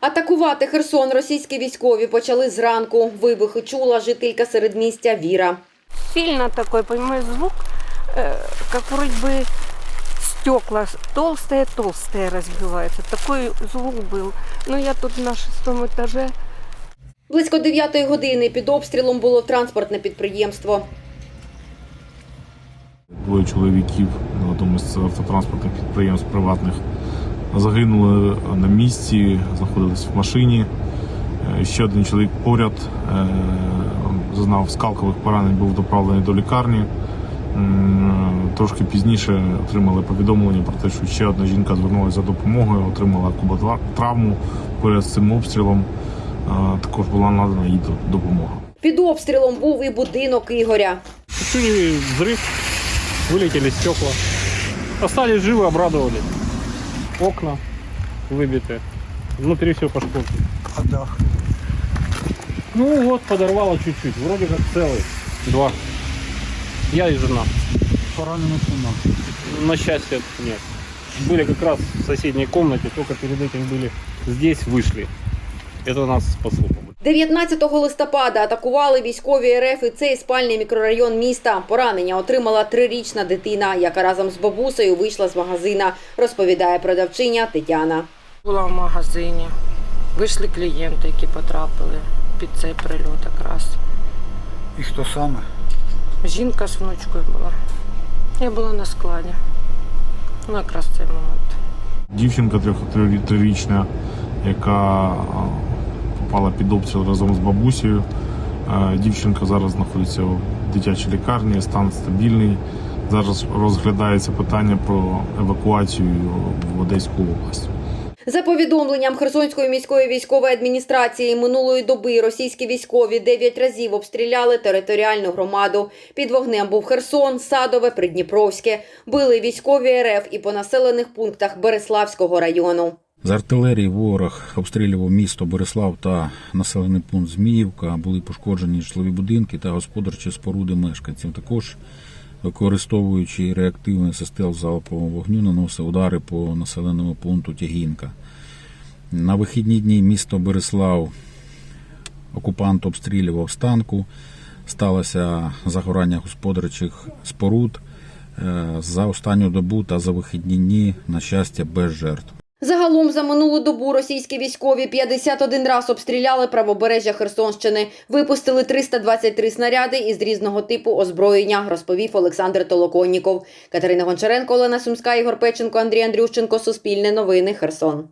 Атакувати Херсон російські військові почали зранку. Вибухи чула жителька середмістя Віра. Сильно такой, понимаешь, звук, э, как вроде бы стекла толстые-толстые разбиваются. Такой звук был. Но я тут на шестом этаже. Близько 9 години під обстрілом було транспортне підприємство. Двоє чоловіків на одному з автотранспортних підприємств приватних загинули на місці, знаходились в машині. Е, Ще один чоловік поряд е, зазнав скалкових поранень, був доправлений до лікарні. М, Трошки пізніше отримали повідомлення про те, що ще одна жінка звернулася за допомогою, отримала куботравму поряд з цим обстрілом. Е, Також була надана їй до- допомога. Під обстрілом був і будинок Ігоря. Почули взрыв, вылетели стекла. Остались живы, обрадовали. Окна выбиты. Внутри все пошкоджено. А дах? Ну вот, подорвало чуть-чуть. Вроде как целый. Два. Я и жена. Поранених нема. На счастье нет. Были как раз в соседней комнате, только перед этим были здесь, вышли. Это нас спасло. 19 листопада атакували військові РФ і цей спальний мікрорайон міста. Поранення отримала трирічна дитина, яка разом з бабусею вийшла з магазина, розповідає продавчиня Тетяна. Була в магазині. Вийшли клієнти, які потрапили під цей прильот якраз. І хто саме? Жінка з внучкою була. Я була на складі. Ну, якраз цей момент. Дівчинка трьох- трирічна, яка попала під обстріл разом з бабусею. Дівчинка зараз знаходиться в дитячій лікарні, стан стабільний. Зараз розглядається питання про евакуацію в Одеську область. За повідомленням Херсонської міської військової адміністрації минулої доби російські військові дев'ять разів обстріляли територіальну громаду. Під вогнем був Херсон, Садове, Придніпровське. Били військові РФ і по населених пунктах Береславського району. З артилерії ворог обстрілював місто Борислав та населений пункт Зміївка. Були пошкоджені житлові будинки та господарчі споруди мешканців. Також, використовуючи реактивний систем залпового вогню, наносив удари по населеному пункту Тягінка. На вихідні дні місто Борислав окупант обстрілював станку. Сталося загорання господарчих споруд Е, за останню добу та за вихідні дні, на щастя, без жертв. Загалом за минулу добу російські військові 51 раз обстріляли правобережжя Херсонщини, випустили 323 снаряди із різного типу озброєння, розповів Олександр Толоконніков. Катерина Гончаренко, Олена Сумська, Ігор Печенко, Андрій Андрющенко. Суспільне новини. Херсон.